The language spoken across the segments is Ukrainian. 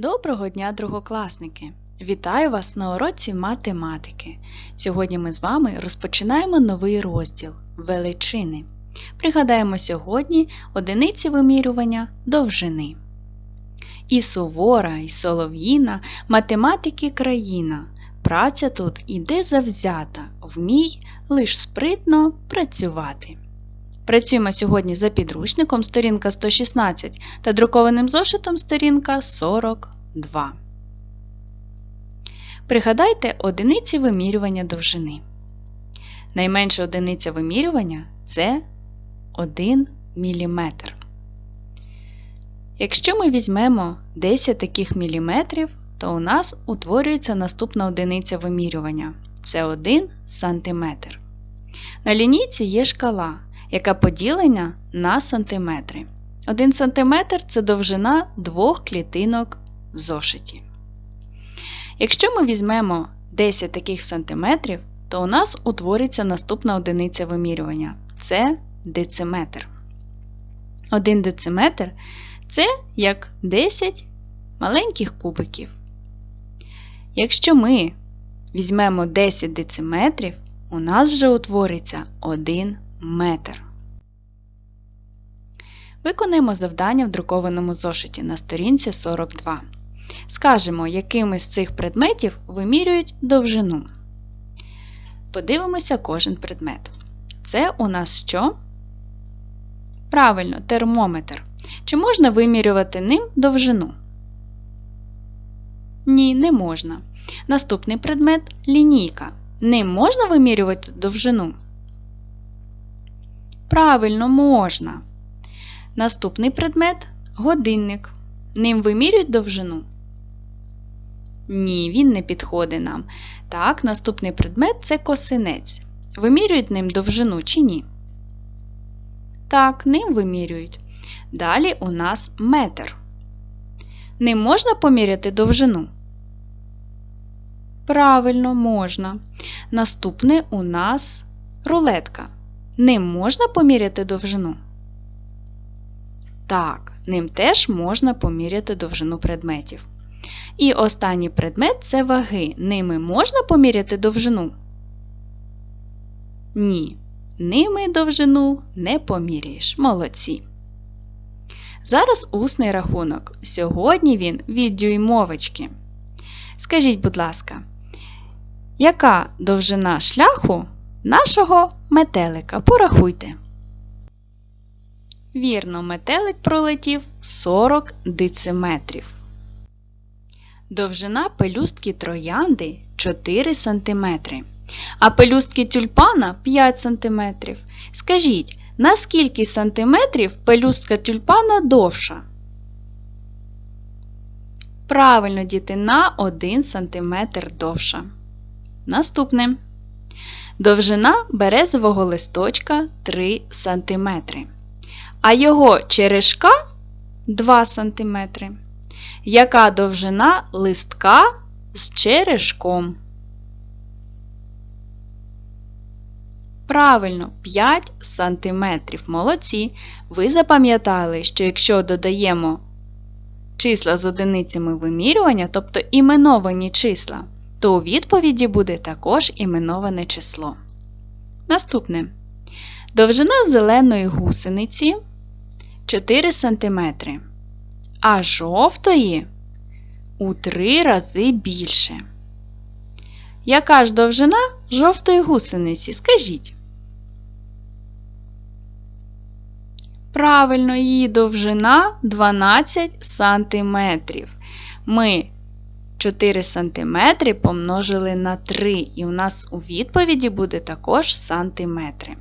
Доброго дня, другокласники! Вітаю вас на уроці математики. Сьогодні ми з вами розпочинаємо новий розділ величини. Пригадаємо сьогодні одиниці вимірювання довжини. І сувора, і солов'їна, математики країна. Праця тут іде завзята, вмій лиш спритно працювати. Працюємо сьогодні за підручником сторінка 116 та друкованим зошитом сторінка 42. Пригадайте одиниці вимірювання довжини. Найменша одиниця вимірювання це 1 мм. Якщо ми візьмемо 10 таких міліметрів, то у нас утворюється наступна одиниця вимірювання це 1 см. На лінійці є шкала яка поділена на сантиметри. 1 см це довжина двох клітинок в зошиті. Якщо ми візьмемо 10 таких сантиметрів, то у нас утвориться наступна одиниця вимірювання це дециметр. 1 дециметр це як 10 маленьких кубиків. Якщо ми візьмемо 10 дециметрів, у нас вже утвориться 1 метр. Виконаємо завдання в друкованому зошиті на сторінці 42. Скажемо, якими з цих предметів вимірюють довжину. Подивимося кожен предмет. Це у нас що? Правильно, термометр. Чи можна вимірювати ним довжину? Ні, не можна. Наступний предмет лінійка. Ним можна вимірювати довжину? Правильно можна. Наступний предмет годинник. Ним вимірюють довжину? Ні, він не підходить нам. Так, наступний предмет це косинець. Вимірюють ним довжину чи ні? Так, ним вимірюють. Далі у нас метр. Ним можна поміряти довжину? Правильно, можна. Наступне у нас рулетка. Ним можна поміряти довжину? Так, ним теж можна поміряти довжину предметів. І останній предмет це ваги. Ними можна поміряти довжину? Ні. Ними довжину не поміряєш. Молодці. Зараз усний рахунок. Сьогодні він від дюймовочки. Скажіть, будь ласка, яка довжина шляху нашого метелика? Порахуйте. Вірно, метелик пролетів 40 дециметрів. Довжина пелюстки троянди 4 см, а пелюстки тюльпана 5 см. Скажіть, на скільки сантиметрів пелюстка тюльпана довша? Правильно, діти, на 1 см довша. Наступне. Довжина березового листочка 3 см а його черешка 2 см. Яка довжина листка з черешком? Правильно, 5 см. Молодці. Ви запам'ятали, що якщо додаємо числа з одиницями вимірювання, тобто іменовані числа, то у відповіді буде також іменоване число. Наступне. Довжина зеленої гусениці 4 см, а жовтої у 3 рази більше. Яка ж довжина жовтої гусениці? Скажіть? Правильно, її довжина 12 см. Ми 4 см помножили на 3, і у нас у відповіді буде також сантиметри.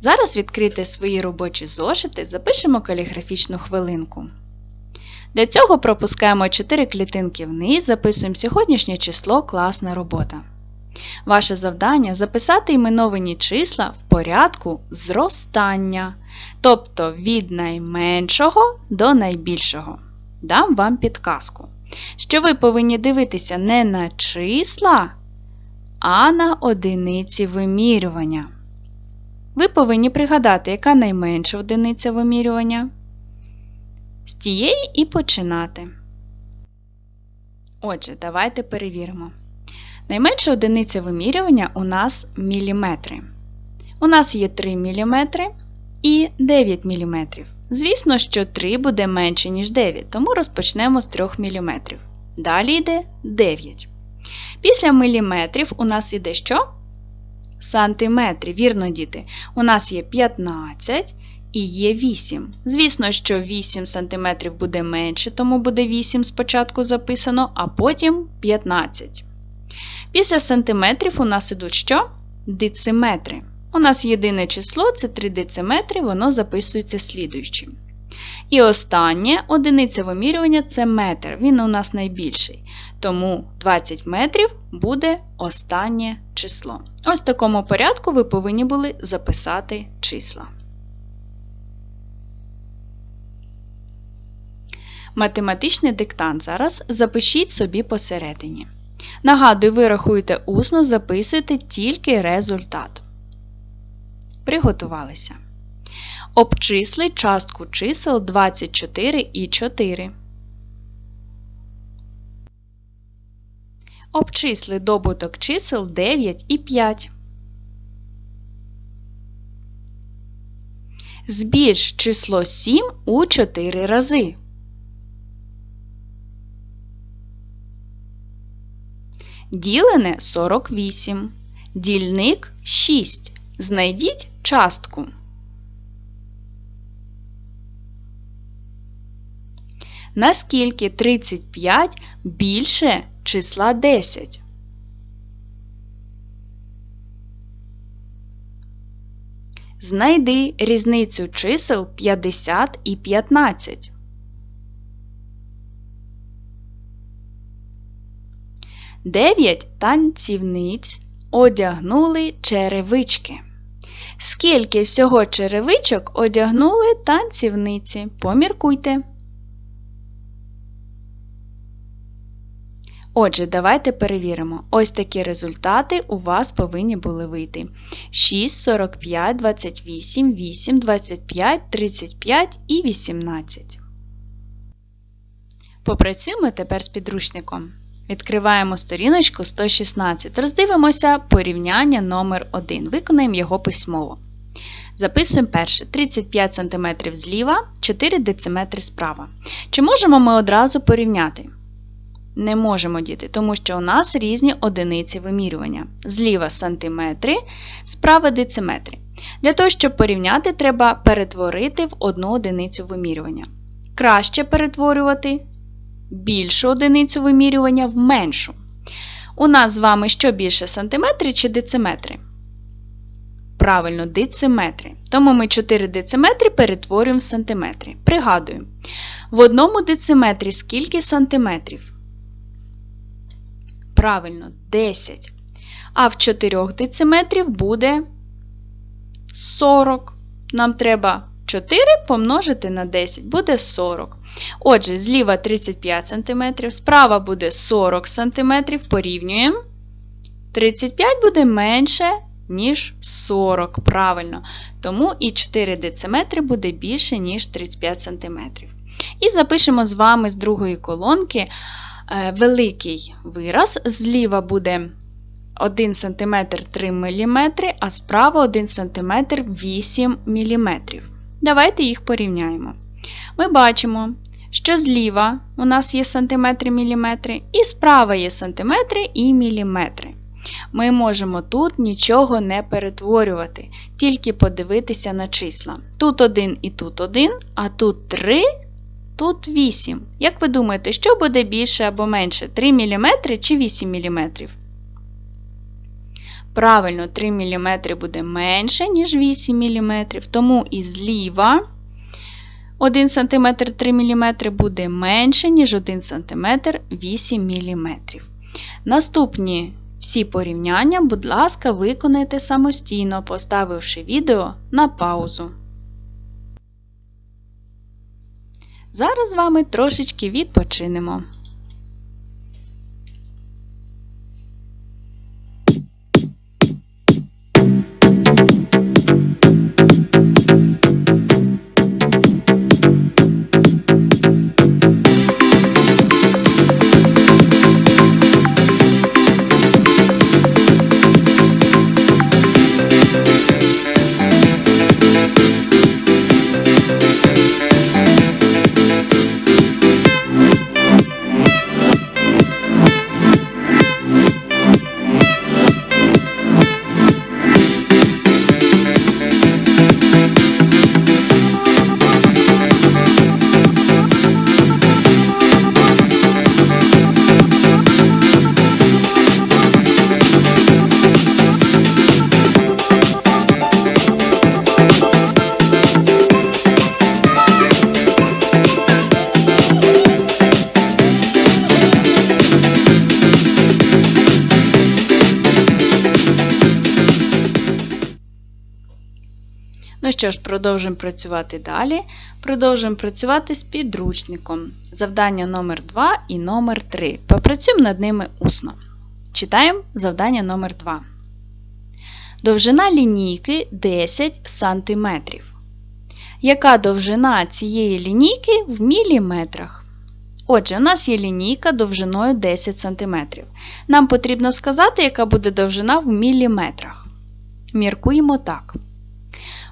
Зараз відкрийте свої робочі зошити, запишемо каліграфічну хвилинку. Для цього пропускаємо 4 клітинки вниз, записуємо сьогоднішнє число класна робота. Ваше завдання записати іменовані числа в порядку зростання, тобто від найменшого до найбільшого. Дам вам підказку, що ви повинні дивитися не на числа, а на одиниці вимірювання. Ви повинні пригадати, яка найменша одиниця вимірювання? З тієї і починати. Отже, давайте перевіримо. Найменша одиниця вимірювання у нас міліметри. У нас є 3 мм і 9 мм. Звісно, що 3 буде менше, ніж 9, тому розпочнемо з 3 мм. Далі йде 9. Після міліметрів у нас йде що? Сантиметри, вірно, діти. У нас є 15 і є 8. Звісно, що 8 см буде менше, тому буде 8 спочатку записано, а потім 15. Після сантиметрів у нас ідуть що? Дециметри. У нас єдине число це 3 дециметри, воно записується слідуючим. І останнє одиниця вимірювання це метр. Він у нас найбільший. Тому 20 метрів буде останнє число. Ось в такому порядку ви повинні були записати числа. Математичний диктант зараз запишіть собі посередині. Нагадую, ви рахуєте усно, записуєте тільки результат. Приготувалися. Обчисли частку чисел 24 і 4. Обчисли добуток чисел 9 і 5. Збільш число 7 у 4 рази. Ділене 48. Дільник 6. Знайдіть частку. Наскільки 35 більше числа 10? Знайди різницю чисел 50 і 15. Дев'ять танцівниць одягнули черевички. Скільки всього черевичок одягнули танцівниці? Поміркуйте. Отже, давайте перевіримо. Ось такі результати у вас повинні були вийти: 6, 45, 28, 8, 25, 35 і 18. Попрацюємо тепер з підручником. Відкриваємо сторіночку 116. Роздивимося порівняння номер 1 Виконаємо його письмово. Записуємо перше 35 см зліва, 4 дм справа. Чи можемо ми одразу порівняти? Не можемо діти, тому що у нас різні одиниці вимірювання. Зліва сантиметри, справа дециметри. Для того, щоб порівняти, треба перетворити в одну одиницю вимірювання. Краще перетворювати більшу одиницю вимірювання в меншу. У нас з вами що більше сантиметри чи дециметри? Правильно, дециметри. Тому ми 4 дециметри перетворюємо в сантиметри. Пригадую, в одному дециметрі скільки сантиметрів? Правильно, 10. А в 4 дециметрів буде 40. Нам треба 4 помножити на 10 буде 40. Отже, зліва 35 см, справа буде 40 см, порівнюємо. 35 буде менше, ніж 40. Правильно. Тому і 4 дециметри буде більше, ніж 35 см. І запишемо з вами з другої колонки великий вираз. Зліва буде 1 см 3 мм, а справа 1 см 8 мм. Давайте їх порівняємо. Ми бачимо, що зліва у нас є сантиметри міліметри, і справа є сантиметри і міліметри. Ми можемо тут нічого не перетворювати, тільки подивитися на числа. Тут 1 і тут 1, а тут 3, тут 8. Як ви думаєте, що буде більше або менше? 3 мм чи 8 мм? Правильно, 3 мм буде менше, ніж 8 мм, тому і зліва 1 см 3 мм буде менше, ніж 1 см 8 мм. Наступні всі порівняння, будь ласка, виконайте самостійно, поставивши відео на паузу. Зараз з вами трошечки відпочинемо. Що ж, продовжуємо працювати далі. Продовжуємо працювати з підручником. Завдання номер 2 і номер 3. Попрацюємо над ними усно. Читаємо завдання номер 2. Довжина лінійки 10 см. Яка довжина цієї лінійки в міліметрах? Отже, у нас є лінійка довжиною 10 см. Нам потрібно сказати, яка буде довжина в міліметрах. Міркуємо так.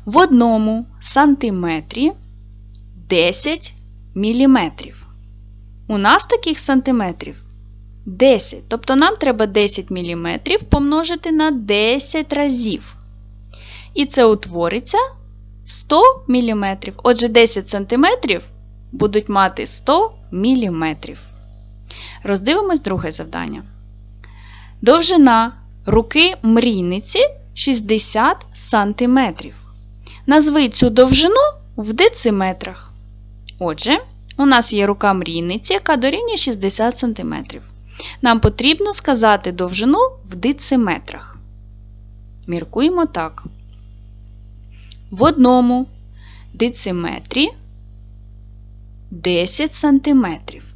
В одному сантиметрі 10 міліметрів. У нас таких сантиметрів 10. Тобто нам треба 10 міліметрів помножити на 10 разів. І це утвориться 100 міліметрів. Отже, 10 сантиметрів будуть мати 100 міліметрів. Роздивимось друге завдання. Довжина руки мрійниці 60 сантиметрів. Назви цю довжину в дециметрах. Отже, у нас є рука мрійниці, яка дорівнює 60 см. Нам потрібно сказати довжину в дециметрах. Міркуємо так. В одному дециметрі 10 см.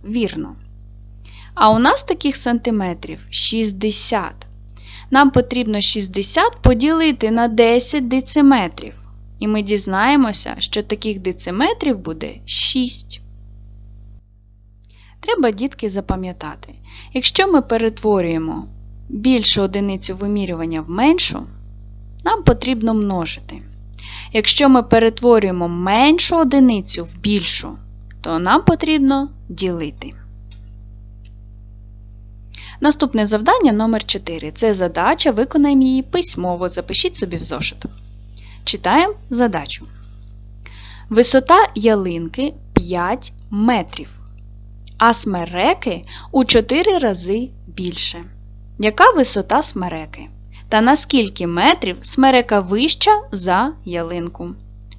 Вірно. А у нас таких сантиметрів 60. Нам потрібно 60 поділити на 10 дециметрів. І ми дізнаємося, що таких дециметрів буде 6. Треба, дітки, запам'ятати, якщо ми перетворюємо більшу одиницю вимірювання в меншу, нам потрібно множити. Якщо ми перетворюємо меншу одиницю в більшу, то нам потрібно ділити. Наступне завдання номер 4 Це задача, виконаємо її письмово. Запишіть собі в зошит. Читаємо задачу. Висота ялинки 5 метрів, а смереки у 4 рази більше. Яка висота смереки? Та на скільки метрів смерека вища за ялинку?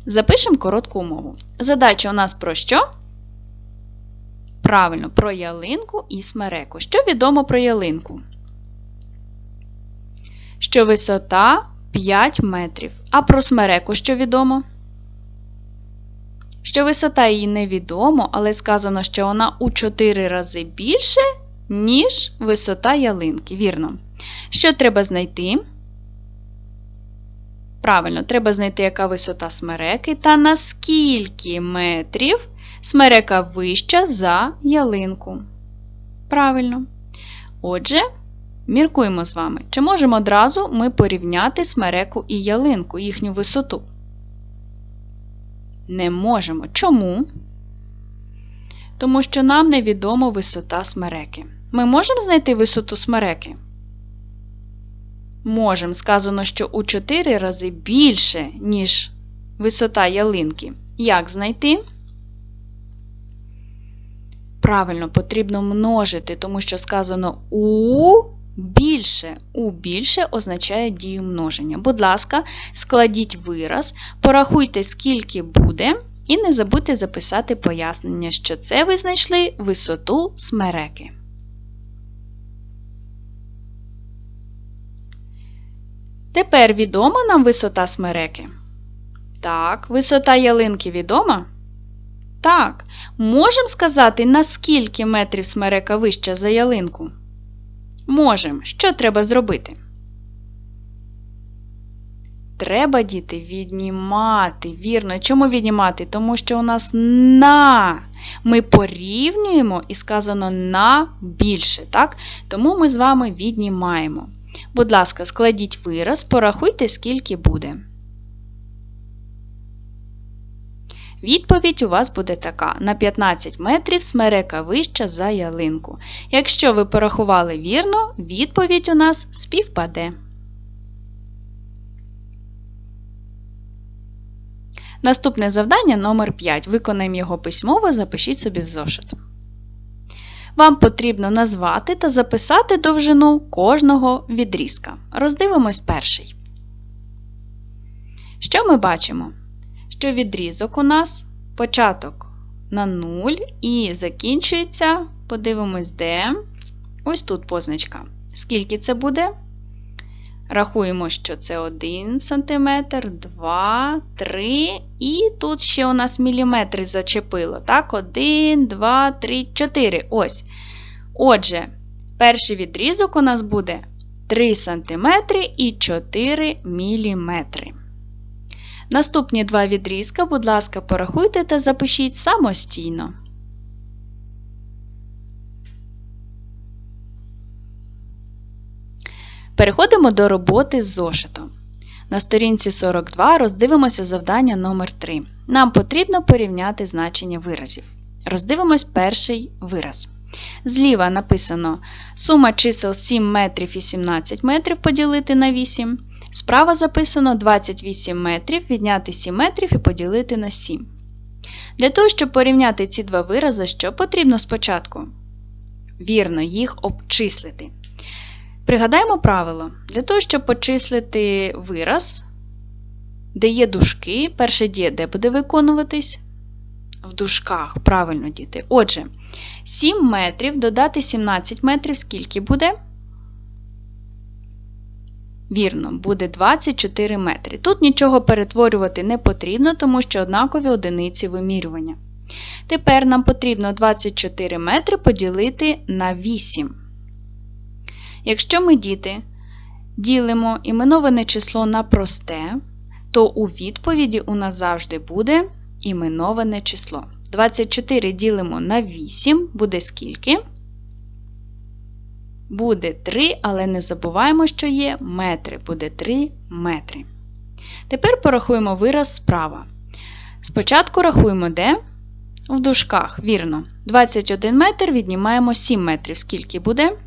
Запишемо коротку умову. Задача у нас про що? Правильно, про ялинку і смереку. Що відомо про ялинку? Що висота 5 метрів. А про смереку що відомо? Що висота її невідомо, але сказано, що вона у 4 рази більше, ніж висота ялинки. Вірно. Що треба знайти? Правильно, треба знайти, яка висота смереки та на скільки метрів смерека вища за ялинку. Правильно. Отже, міркуємо з вами, чи можемо одразу ми порівняти смереку і ялинку, їхню висоту? Не можемо. Чому? Тому що нам невідома висота смереки. Ми можемо знайти висоту смереки? Можемо. Сказано, що у 4 рази більше, ніж висота ялинки. Як знайти? Правильно, потрібно множити, тому що сказано у більше. У більше означає дію множення. Будь ласка, складіть вираз, порахуйте, скільки буде, і не забудьте записати пояснення, що це ви знайшли висоту смереки. Тепер відома нам висота смереки? Так, висота ялинки відома? Так, можемо сказати, на скільки метрів смерека вища за ялинку? Можемо. Що треба зробити? Треба, діти, віднімати. Вірно. Чому віднімати? Тому що у нас на. Ми порівнюємо і сказано на більше. так? Тому ми з вами віднімаємо. Будь ласка, складіть вираз, порахуйте, скільки буде. Відповідь у вас буде така: на 15 метрів смерека вища за ялинку. Якщо ви порахували вірно, відповідь у нас співпаде. Наступне завдання номер 5 Виконаємо його письмово, запишіть собі в зошит. Вам потрібно назвати та записати довжину кожного відрізка. Роздивимось перший. Що ми бачимо? Що відрізок у нас початок на 0 і закінчується, подивимось, де. Ось тут позначка. Скільки це буде? Рахуємо, що це 1 см, 2, 3 і тут ще у нас міліметри зачепило. Так, 1, 2, 3, 4. Ось. Отже, перший відрізок у нас буде 3 см і 4 мм. Наступні два відрізка, будь ласка, порахуйте та запишіть самостійно. Переходимо до роботи з зошитом. На сторінці 42 роздивимося завдання номер 3 Нам потрібно порівняти значення виразів. Роздивимось перший вираз. Зліва написано сума чисел 7 метрів і 17 метрів поділити на 8. Справа записано 28 метрів відняти 7 метрів і поділити на 7. Для того, щоб порівняти ці два вирази, що потрібно спочатку? Вірно, їх обчислити. Пригадаємо правило. Для того, щоб почислити вираз, де є дужки, перша дія де буде виконуватись? В дужках, правильно діти. Отже, 7 метрів додати 17 метрів, скільки буде? Вірно, буде 24 метри. Тут нічого перетворювати не потрібно, тому що однакові одиниці вимірювання. Тепер нам потрібно 24 метри поділити на 8. Якщо ми, діти, ділимо іменоване число на просте, то у відповіді у нас завжди буде іменоване число. 24 ділимо на 8, буде скільки? Буде 3, але не забуваємо, що є метри. Буде 3 метри. Тепер порахуємо вираз справа. Спочатку рахуємо де? В дужках, вірно. 21 метр віднімаємо 7 метрів. Скільки буде?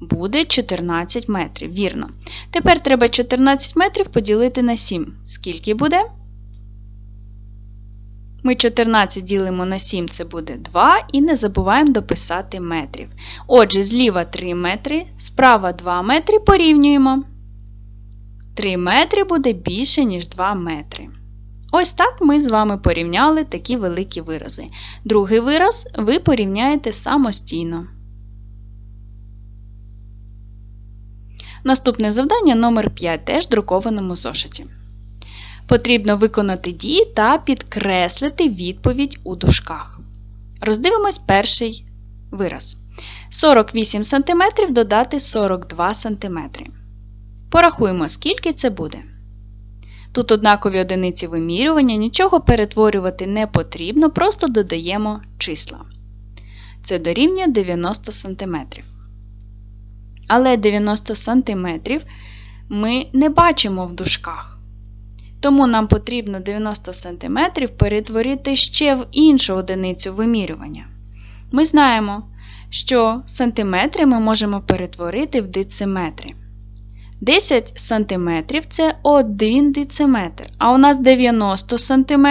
Буде 14 метрів. Вірно. Тепер треба 14 метрів поділити на 7. Скільки буде? Ми 14 ділимо на 7, це буде 2, і не забуваємо дописати метрів. Отже, зліва 3 метри, справа 2 метри порівнюємо. 3 метри буде більше, ніж 2 метри. Ось так ми з вами порівняли такі великі вирази. Другий вираз ви порівняєте самостійно. Наступне завдання номер 5 теж в друкованому зошиті. Потрібно виконати дії та підкреслити відповідь у дужках. Роздивимось перший вираз. 48 см додати 42 см. Порахуємо, скільки це буде. Тут однакові одиниці вимірювання, нічого перетворювати не потрібно, просто додаємо числа. Це дорівнює 90 см. Але 90 см ми не бачимо в дужках. Тому нам потрібно 90 см перетворити ще в іншу одиницю вимірювання. Ми знаємо, що сантиметри ми можемо перетворити в дециметри. 10 см це 1 дециметр, а у нас 90 см.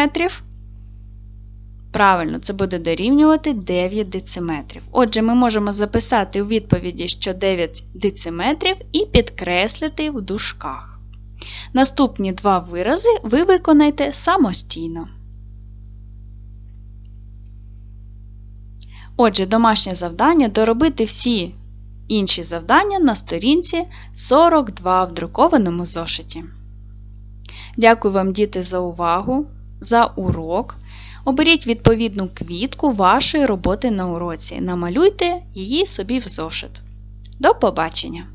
Правильно, це буде дорівнювати 9 дециметрів. Отже, ми можемо записати у відповіді, що 9 дециметрів і підкреслити в дужках. Наступні два вирази ви виконайте самостійно. Отже, домашнє завдання доробити всі інші завдання на сторінці 42 в друкованому зошиті. Дякую вам, діти, за увагу, за урок. Оберіть відповідну квітку вашої роботи на уроці. Намалюйте її собі в зошит. До побачення!